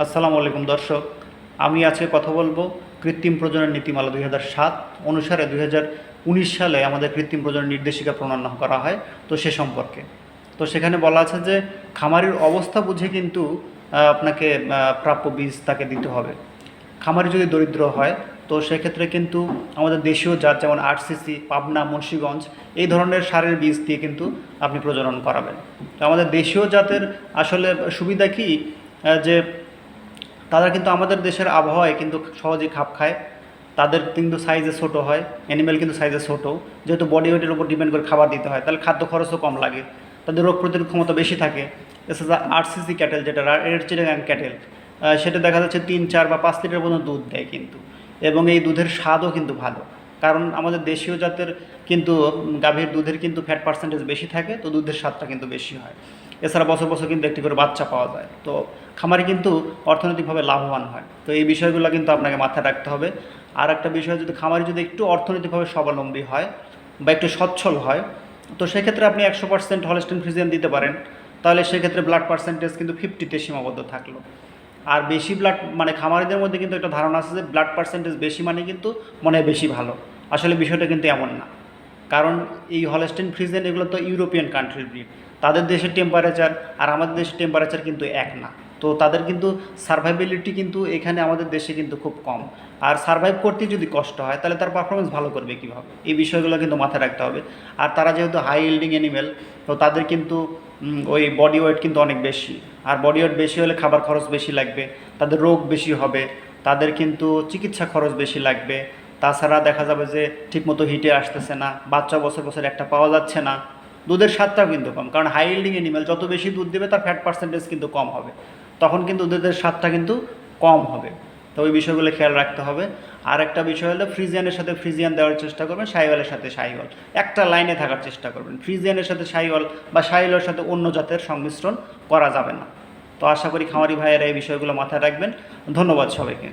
আসসালামু আলাইকুম দর্শক। আমি আজকে কথা বলব কৃত্রিম প্রজনন নীতিমালা দুই সাত অনুসারে দুই সালে আমাদের কৃত্রিম প্রজনন নির্দেশিকা প্রণয়ন করা হয়, তো সে সম্পর্কে। তো সেখানে বলা আছে যে খামারির অবস্থা বুঝে কিন্তু আপনাকে প্রাপ্য বীজ তাকে দিতে হবে। খামারি যদি দরিদ্র হয়, তো সেক্ষেত্রে কিন্তু আমাদের দেশীয় জাত যেমন আরসিসি, পাবনা, মুন্সীগঞ্জ, এই ধরনের সারের বীজ দিয়ে কিন্তু আপনি প্রজনন করাবেন। তো আমাদের দেশীয় জাতের আসলে সুবিধা কি? যে তারা কিন্তু আমাদের দেশের আবহাওয়ায় কিন্তু সহজেই খাপ খায়। তাদের কিন্তু সাইজে ছোটো হয় অ্যানিমেল কিন্তু সাইজে ছোটো। যেহেতু বডি ওয়েটের উপর ডিপেন্ড করে খাবার দিতে হয়, তাহলে খাদ্য খরচও কম লাগে। তাদের রোগ প্রতিরোধ ক্ষমতা বেশি থাকে। এছাড়া আরসিসি ক্যাটেল যেটা রেড চিটাগাং ক্যাটেল সেটা দেখা যাচ্ছে তিন, চার বা পাঁচ লিটার পর্যন্ত দুধ দেয় কিন্তু। এবং এই দুধের স্বাদও কিন্তু ভালো। কারণ আমাদের দেশীয় জাতের কিন্তু গাভীর দুধের কিন্তু ফ্যাট পার্সেন্টেজ বেশি থাকে, তো দুধের স্বাদটা কিন্তু বেশি হয়। এছাড়া বছর বছর কিন্তু একটি করে বাচ্চা পাওয়া যায়। তো খামারি কিন্তু অর্থনৈতিকভাবে লাভবান হয়। তো এই বিষয়গুলো কিন্তু আপনাকে মাথায় রাখতে হবে। আর একটা বিষয়, যদি খামারি যদি একটু অর্থনৈতিকভাবে স্বাবলম্বী হয় বা একটু সচ্ছল হয়, তো সেক্ষেত্রে আপনি একশো পার্সেন্ট হলস্টেন ফ্রিজিয়ান দিতে পারেন। তাহলে সেক্ষেত্রে ব্লাড পার্সেন্টেজ কিন্তু ফিফটিতে সীমাবদ্ধ থাকল। আর বেশি ব্লাড মানে খামারিদের মধ্যে কিন্তু একটা ধারণা আছে যে ব্লাড পার্সেন্টেজ বেশি মানে কিন্তু মনে হয় বেশি ভালো। আসলে বিষয়টা কিন্তু এমন না। কারণ এই হলস্টেন ফ্রিজেন এগুলো তো ইউরোপিয়ান কান্ট্রির ব্রিড তাদের দেশের টেম্পারেচার আর আমাদের দেশের টেম্পারেচার কিন্তু এক না। তো তাদের কিন্তু সার্ভাইবিলিটি কিন্তু এখানে আমাদের দেশে কিন্তু খুব কম। আর সার্ভাইভ করতে যদি কষ্ট হয়, তাহলে তার পারফরমেন্স ভালো করবে কীভাবে? এই বিষয়গুলো কিন্তু মাথায় রাখতে হবে। আর তারা যেহেতু হাই ইল্ডিং অ্যানিমেল তো তাদের কিন্তু ওই বডি ওয়েট কিন্তু অনেক বেশি। আর বডি ওয়েট বেশি হলে খাবার খরচ বেশি লাগবে, তাদের রোগ বেশি হবে, তাদের কিন্তু চিকিৎসা খরচ বেশি লাগবে। তাছাড়া দেখা যাবে যে ঠিকমতো হিটে আসতেছে না, বাচ্চা বছর বছর একটা পাওয়া যাচ্ছে না। দুধের স্বাদটাও কিন্তু কম। কারণ হাই ইল্ডিং অ্যানিমেল যত বেশি দুধ দেবে তার ফ্যাট পার্সেন্টেজ কিন্তু কম হবে। তখন কিন্তু দুধের স্বাদটা কিন্তু কম হবে। তো ওই বিষয়গুলো খেয়াল রাখতে হবে। আর একটা বিষয় হলো ফ্রিজিয়ানের সাথে ফ্রিজিয়ান দেওয়ার চেষ্টা করবেন সাইওয়ালের সাথে সাইওয়াল একটা লাইনে থাকার চেষ্টা করবেন। ফ্রিজিয়ানের সাথে সাইওয়াল বা সাইওয়ালের সাথে অন্য জাতের সংমিশ্রণ করা যাবে না। তো আশা করি খামারি ভাইয়েরা এই বিষয়গুলো মাথায় রাখবেন। ধন্যবাদ সবাইকে।